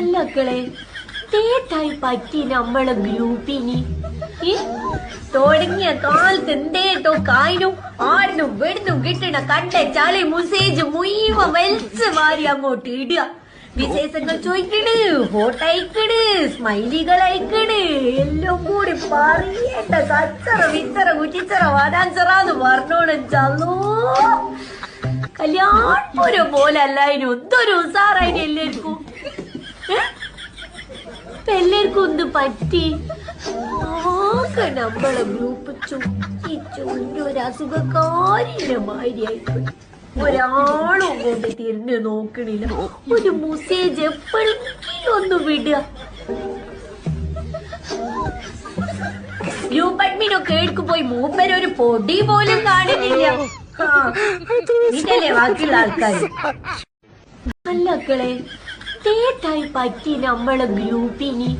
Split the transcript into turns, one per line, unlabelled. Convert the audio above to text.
അല്ലക്കളെ തേട്ടായി പറ്റി നമ്മളെ ഗ്രൂപ്പിനി. തുടങ്ങിയ കാലത്ത് എന്തേട്ടോ കായനും ആടിനും വെടിനും കിട്ടണ കണ്ട ചളി മുസേജ് മുഴുവൻ വലിച്ച് മാറി അങ്ങോട്ട് ഇടുക. വിശേഷങ്ങൾ ചോദിക്കണ് ഫോട്ടോ അയക്കണ് സ്മൈലികൾ അയക്കണ് എല്ലാം കൂടി പറയേണ്ട കച്ചറ വിത്തറ കുറ്റിച്ചറ വാടാഞ്ചറാന്ന് പറഞ്ഞോണ് ചല്ലോ കല്യാണ പോലെ അല്ലായിരുന്നു. എന്തൊരു ഉസാറായിരുന്നു എല്ലാവർക്കും? ഇപ്പൊ പറ്റി. ആകെ നമ്മളെ ഗ്രൂപ്പ് ചുറ്റി ചുറ്റി ഒരു അസുഖക്കാരിന്റെ മാതിരിയായിപ്പോയി ഒരാളും കൊണ്ട് തിരിഞ്ഞു നോക്കണില്ല. ഒരു മെസ്സേജ് എപ്പോഴെങ്കിലും ഒന്ന് വിടുക. ഗ്രൂപ്പ് അഡ്മിൻ ഒക്കെ എടുക്ക് പോയി. മൂപ്പര് ഒരു പൊടി പോലും കാണുന്നില്ല ആ, ഇതല്ലേ ബാക്കിയുള്ള ആൾക്കാർ അല്ലക്കളെ തേട്ടായി പറ്റി നമ്മളെ ഗ്രൂപ്പിനി.